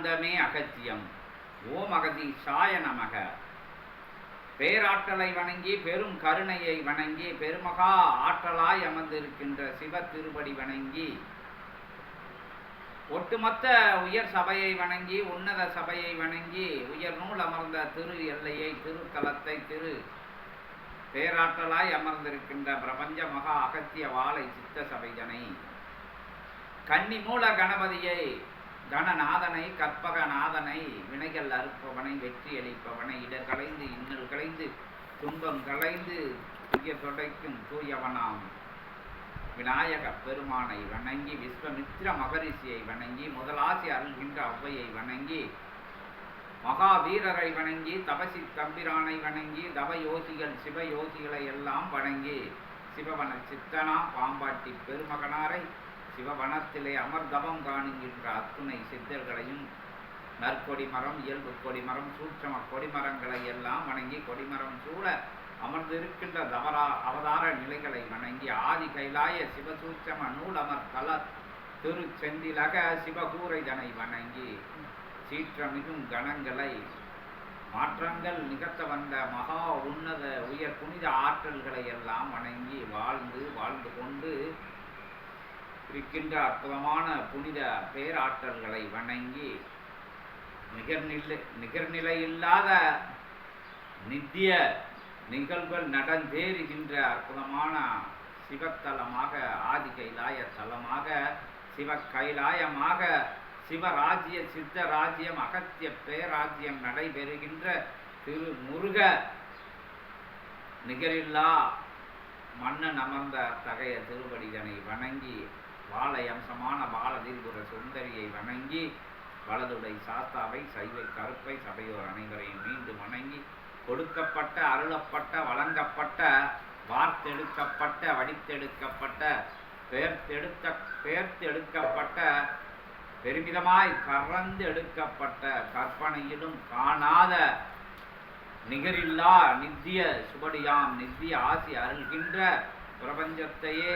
பேரானந்தமே அகத்தியம். ஓம் அகதி சாய நமக. பேராற்றலை வணங்கி பெரும் கருணையை வணங்கி பெருமகா ஆற்றலாய் அமர்ந்திருக்கின்ற சிவ திருப்படி வணங்கி ஒட்டுமொத்த உயர் சபையை வணங்கி உன்னத சபையை வணங்கி உயர் நூல் அமர்ந்த திரு எல்லையை திருத்தலத்தை திரு பேராற்றலாய் அமர்ந்திருக்கின்ற பிரபஞ்ச மகா அகத்திய வாழை சித்த சபைதனை. கன்னி மூல கணபதியை கணநாதனை கற்பகநாதனை வினைகள் அறுப்பவனை வெற்றி அளிப்பவனை இடர் களைந்து இன்னல் களைந்து துன்பம் களைந்து துய தொடைக்கும் தூயவனாம். விநாயக பெருமானை வணங்கி விஸ்வமித்ர மகரிஷியை வணங்கி முதலாசி அருள்கின்ற அவ்வையை வணங்கி மகாவீரரை வணங்கி தபசி தம்பிரானை வணங்கி தவயோகிகள் சிவ எல்லாம் வணங்கி சிவவன சித்தனா பாம்பாட்டி பெருமகனாரை சிவவனத்திலே அமர்தவம் காணுகின்ற அத்துணை சித்தர்களையும் நற்கொடி மரம் இயல்பு கொடிமரம் சூட்சம கொடிமரங்களை எல்லாம் வணங்கி கொடிமரம் சூழ அமர்ந்திருக்கின்ற தவரா அவதார நிலைகளை வணங்கி ஆதி கைலாய சிவசூட்சம நூலமர் தல திருச்செந்திலக சிவகூரைதனை வணங்கி சீற்றமிகும் கணங்களை மாற்றங்கள் நிகழ்த்த வந்த மகா உன்னத உயர் புனித ஆற்றல்களை எல்லாம் வணங்கி வாழ்ந்து வாழ்ந்து கொண்டு இருக்கின்ற அற்புதமான புனித பேராற்றல்களை வணங்கி நிகர்நிலை நிகர்நிலையில்லாத நித்திய நிகழ்வுகள் நடந்தேறுகின்ற அற்புதமான சிவத்தலமாக ஆதி கைலாய தலமாக சிவ கைலாயமாக சிவராஜ்ய சித்த ராஜ்யம் அகத்திய பேராஜ்யம் நடைபெறுகின்ற திரு முருக நிகரில்லா மன்னன் அமர்ந்த அத்தகைய திருவடிதனை வணங்கி வாழை அம்சமான பாலதீர்புர சுந்தரியை வணங்கி வலதுடை சாத்தாவை சைவை கருப்பை சபையோர் அனைவரையும் மீண்டும் வணங்கி கொடுக்கப்பட்ட அருளப்பட்ட வழங்கப்பட்ட வார்த்தெடுக்கப்பட்ட வடித்தெடுக்கப்பட்ட பெயர்த்தெடுத்த பெயர்த்தெடுக்கப்பட்ட பெருமிதமாய் கறந்து எடுக்கப்பட்ட கற்பனையிலும் காணாத நிகரில்லா நித்திய சுபடியாம் நித்திய ஆசி அருள்கின்ற பிரபஞ்சத்தையே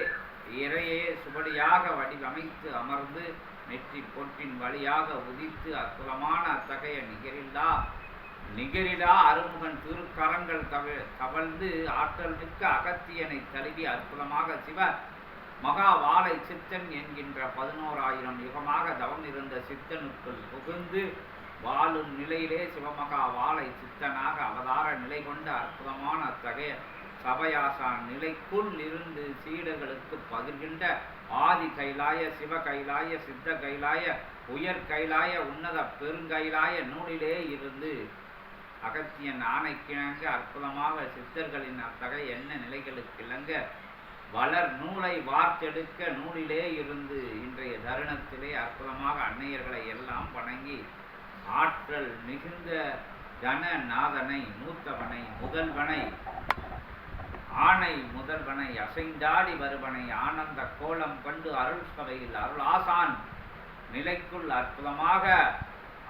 இறையே சுவடியாக வடிவமைத்து அமர்ந்து நெற்றி பொற்றின் வழியாக உதித்து அற்புதமான அத்தகைய நிகரில்லா. நிகரிடா அருமுகன் திருக்கரங்கள் தவ கவழ்ந்து ஆற்றல் மிக்க அகத்தியனை தழுவி அற்புதமாக சிவ மகா வாழை சித்தன் என்கின்ற பதினோராயிரம் யுகமாக தவம் இருந்த சித்தனுக்குள் புகுந்து வாழும் நிலையிலே சிவமகா வாழை சித்தனாக அவதார நிலை கொண்ட அற்புதமான அத்தகைய சபையாசான் நிலைக்குள் இருந்து சீடர்களுக்கு பகிர்கின்ற ஆதி கைலாய சிவ கைலாய சித்த கைலாய உயர் கைலாய உன்னத பெருங்கைலாய நூலிலே இருந்து அகத்தியன் ஆணைக்கிணங்க அற்புதமாக சித்தர்களின் அத்தகைய என்ன நிலைகளுக்கு இணங்க வளர் நூலை வார்த்தெடுக்க நூலிலே இருந்து இன்றைய தருணத்திலே அற்புதமாக அன்னையர்களை எல்லாம் வணங்கி ஆற்றல் மிகுந்த கனநாதனை மூத்தவனை முதல்வனை ஆணை முதல்வனை அசைந்தாடி வருவனை ஆனந்த கோலம் கண்டு அருள் சபையில் அருள் ஆசான். நிலைக்குள் அற்புதமாக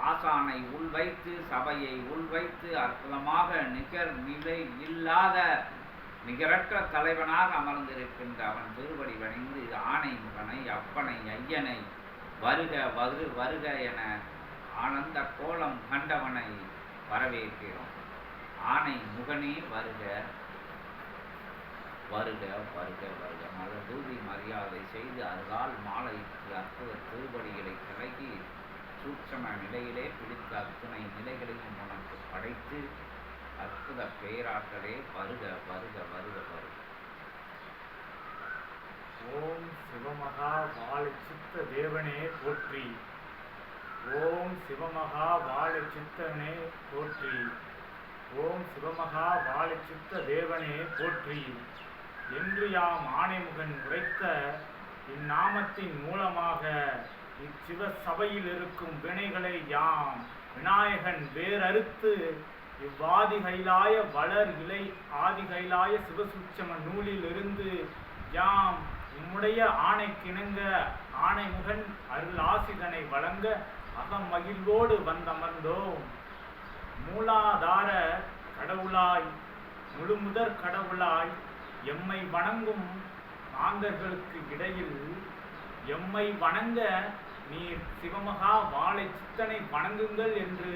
ஆசானை உள்வைத்து சபையை உள்வைத்து அற்புதமாக நிகர் நிலை இல்லாத நிகரற்ற தலைவனாக அமர்ந்திருக்கின்ற அவன் திருவடி வணிந்து ஆணை முகனை அப்பனை ஐயனை வருக வரு வருக என ஆனந்த கோலம் கண்டவனை வரவேற்கிறோம். ஆணை முகனே வருக. வருக வருக வருக. மலர்தூவி மரியாதை செய்து அருகால் மாலை அற்புத திருவடிகளை கலகி சூட்சம நிலையிலே பிடித்த அத்துணை நிலைகளையும் உனக்கு படைத்து அற்புத பேராற்றலே வருக வருக வருக வருக. ஓம் சிவமகா வாழ சித்த தேவனே போற்றி. ஓம் சிவமகா வாழ சித்தனே போற்றி. ஓம் சிவமகா வாழ சித்த தேவனே போற்றி. என்று யாம் ஆணைமுகன் உரைத்த இந்நாமத்தின் மூலமாக இச்சிவ சபையில் இருக்கும் வினைகளை யாம் விநாயகன் வேறறுத்து இவ்வாதி கைலாய வளர் இலை ஆதி கைலாய சிவசூட்சம நூலில் இருந்து யாம் உம்முடைய ஆணைக்கிணங்க ஆணைமுகன் அருள் ஆசிதனை வழங்க அகம் மகிழ்வோடு வந்தமர்ந்தோம். மூலாதார கடவுளாய் முழுமுதற் கடவுளாய் எம்மை வணங்கும் மாந்தர்களுக்கு இடையில் எம்மை வணங்க நீர் சிவமகா வாழை சித்தனை வணங்குங்கள் என்று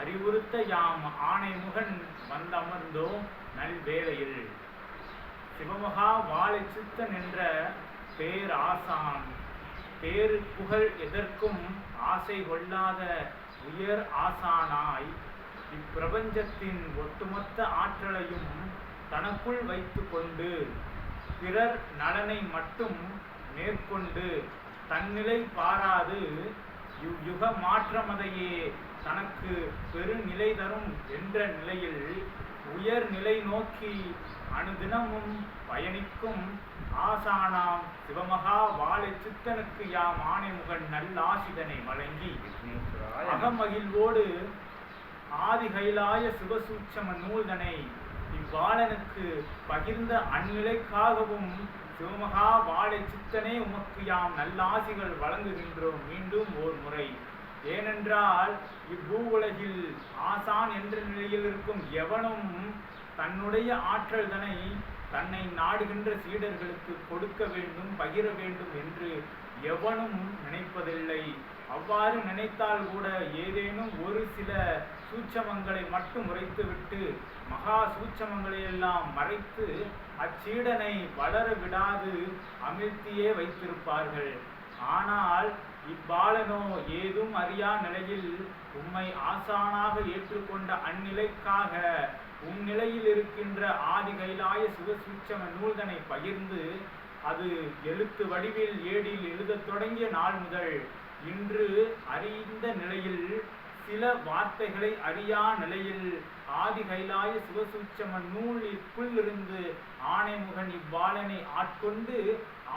அறிவுறுத்த யாம் ஆணைமுகன் வந்தமர்ந்தோம் நல்வேளையில். சிவமகா வாழை சித்தன் என்ற பேர் ஆசான் பேரு புகழ் எதற்கும் ஆசை கொள்ளாத உயர் ஆசானாய் இப்பிரபஞ்சத்தின் ஒட்டுமொத்த ஆற்றலையும் தனக்குள் வைத்துக்கொண்டு பிறர் நலனை மட்டும் மேற்கொண்டு தன்னிலை பாராது இவ்யுக மாற்றமதையே தனக்கு பெருநிலை தரும் என்ற நிலையில் உயர் நிலை நோக்கி அனுதினமும் பயணிக்கும் ஆசானாம் சிவமகா வாழை சித்தனுக்கு யாம் ஆணைமுகன் நல்லாசிதனை வழங்கி அகமகிழ்வோடு ஆதி கைலாய சிவசூட்சம நூல்தனை இவ்வாளனுக்கு பகிர்ந்த அந்நிலைக்காகவும் சிவமகா வாழை சித்தனே உமக்கு யாம் நல்லாசிகள் வழங்குகின்றோம் மீண்டும் ஓர் முறை. ஏனென்றால் இப்பூ உலகில் ஆசான் என்ற நிலையில் இருக்கும் எவனும் தன்னுடைய ஆற்றல்தனை தன்னை நாடுகின்ற சீடர்களுக்கு கொடுக்க வேண்டும் பகிர வேண்டும் என்று எவனும் நினைப்பதில்லை. அவ்வாறு நினைத்தால் கூட ஏதேனும் ஒரு சில சூட்சமங்களை மட்டும் உரைத்துவிட்டு மகா சூட்சமங்களை எல்லாம் மறைத்து அச்சீடனை வளர விடாது அமிழ்த்தியே வைத்திருப்பார்கள். ஆனால் இப்பாலனோ ஏதும் அறியா நிலையில் உம்மை ஆசானாக ஏற்றுக்கொண்ட அந்நிலைக்காக உம் நிலையில் இருக்கின்ற ஆதி கைலாய சிவசூட்சம நூல்தனை பகிர்ந்து அது எழுத்து வடிவில் ஏடில் எழுதத் தொடங்கிய நாள் முதல் இன்று அறிந்த நிலையில் சில வார்த்தைகளை அறியா நிலையில் ஆதி கைலாய சிவசூட்சம நூலிற்குள் இருந்து ஆணைமுகன் இவ்வாளனை ஆட்கொண்டு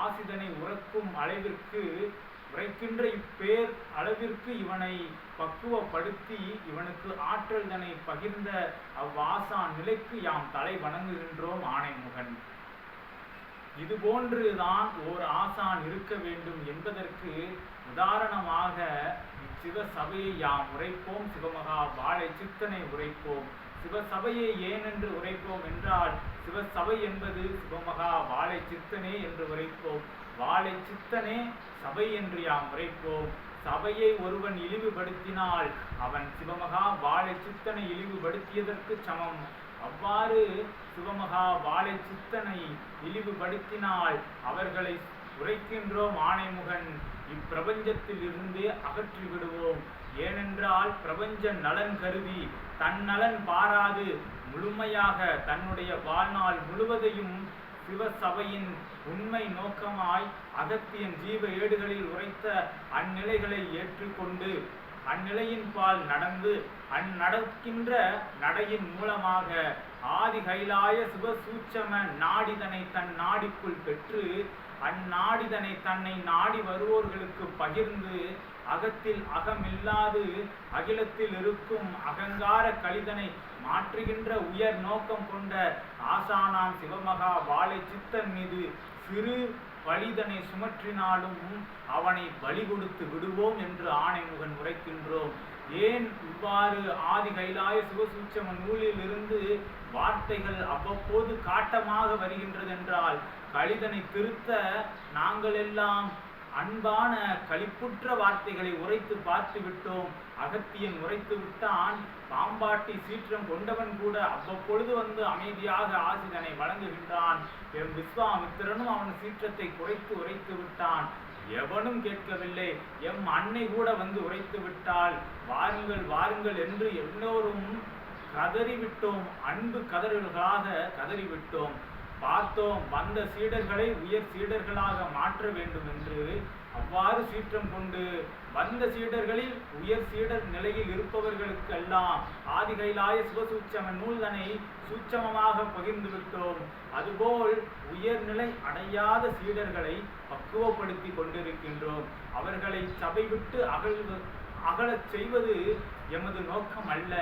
ஆசிதனை உறக்கும் அளவிற்கு உரைக்கின்ற இப்பேர் அளவிற்கு இவனை பக்குவப்படுத்தி இவனுக்கு ஆற்றல் தனை பகிர்ந்த அவ்வாசான் நிலைக்கு யாம் தலை வணங்குகின்றோம் ஆணைமுகன். இதுபோன்றுதான் ஓர் ஆசான் இருக்க வேண்டும் என்பதற்கு உதாரணமாக சிவசபையை சபையை யாம் உரைப்போம் சிவமகா வாழை சித்தனை உரைப்போம். சிவசபையை ஏனென்று உரைப்போம் என்றால் சிவசபை என்பது சிவமகா வாழை சித்தனே என்று உரைப்போம். வாழை சித்தனே சபை என்று யாம் உரைப்போம். சபையை ஒருவன் இழிவுபடுத்தினால் அவன் சிவமகா வாழை சித்தனை இழிவுபடுத்தியதற்கு சமம். அவ்வாறு சிவமகா வாழை சித்தனை இழிவுபடுத்தினால் அவர்களை உரைக்கின்றோம் ஆணைமுகன். இப்பிரபஞ்சத்தில் இருந்தே அகற்றி விடுவோம் ஏனென்றால் பிரபஞ்ச நலன் கருதி தன் நலன் பாராது. முழுமையாக தன்னுடைய வாழ்நாள் முழுவதையும் சிவசபையின் உண்மை நோக்கமாய் அகத்தியன் ஜீவ ஏடுகளில் உரைத்த அந்நிலைகளை ஏற்றுக்கொண்டு அந்நிலையின் பால் நடந்து அந்நடக்கின்ற நடையின் மூலமாக ஆதி கைலாய சிவசூச்சம நாடிதனை தன் நாடிக்குள் பெற்று அந்நாடிதனை தன்னை நாடி வருவோர்களுக்கு பகிர்ந்து அகத்தில் அகமில்லாது அகிலத்தில் இருக்கும் அகங்கார கலிதனை மாற்றுகின்ற உயர் நோக்கம் கொண்ட ஆசானான் சிவமகா வாழை சித்தன் மீது சிறு பலிதனை சுமற்றினாலும் அவனை பலி கொடுத்து விடுவோம் என்று ஆணைமுகன் உரைக்கின்றோம். ஏன் இவ்வாறு ஆதி கைலாய சிவசூட்சம நூலில் இருந்து வார்த்தைகள் அவ்வப்போது காட்டமாக வருகின்றது என்றால் கழிதனை திருத்த நாங்கள் எல்லாம் அன்பான களிப்புற்ற வார்த்தைகளை உரைத்து பார்த்து விட்டோம். அகத்தியன் உரைத்து விட்டான். பாம்பாட்டி சீற்றம் கொண்டவன் கூட அவ்வப்பொழுது வந்து அமைதியாக ஆசிதனை வழங்குகின்றான் எம் விஸ்வாமித்திரனும் அவன் சீற்றத்தை குறைத்து உரைத்து விட்டான். எவனும் கேட்கவில்லை. எம் அன்னை கூட வந்து உரைத்து விட்டால் வாருங்கள் வாருங்கள் என்று எல்லோரும் கதறிவிட்டோம். அன்பு கதறல்களாக கதறிவிட்டோம். பார்த்தோம் வந்த சீடர்களை உயர் சீடர்களாக மாற்ற வேண்டும் என்று அவ்வாறு சீற்றம் கொண்டு வந்த சீடர்களில் உயர் சீடர் நிலையில் இருப்பவர்களுக்கெல்லாம் ஆதி கைலாய நூல்தனை சூட்சமமாக பகிர்ந்து விட்டோம். அதுபோல் உயர்நிலை அடையாத சீடர்களை பக்குவப்படுத்தி கொண்டிருக்கின்றோம். அவர்களை சபை விட்டு அகழ்வு அகலச் செய்வது எமது நோக்கம் அல்ல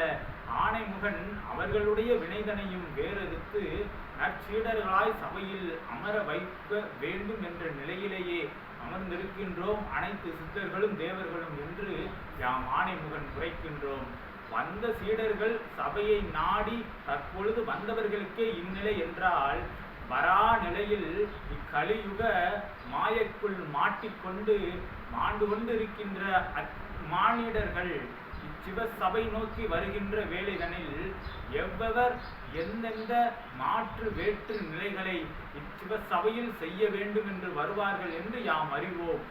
ஆணைமுகன் அவர்களுடைய வினைதனையும் வேறெடுத்து நற்சீடர்களாய் சபையில் அமர வைக்க வேண்டும் என்ற நிலையிலேயே அமர்ந்திருக்கின்றோம். அனைத்து சித்தர்களும் தேவர்களும் என்று யாம் ஆணைமுகன் குறைக்கின்றோம் வந்த சீடர்கள் சபையை நாடி தற்பொழுது வந்தவர்களுக்கே இந்நிலை என்றால் வரா நிலையில் இக்கலியுக மாயக்குள் மாட்டிக்கொண்டு மாண்டு கொண்டு இருக்கின்ற அத்- மானிடர்கள் சிவ சபை நோக்கி வருகின்ற வேலைகளில் எவ்வவர் எந்தெந்த மாற்று வேற்று நிலைகளை இச்சிவ சபையில் செய்ய வேண்டும் என்று வருவார்கள் என்று யாம் அறிவோம்.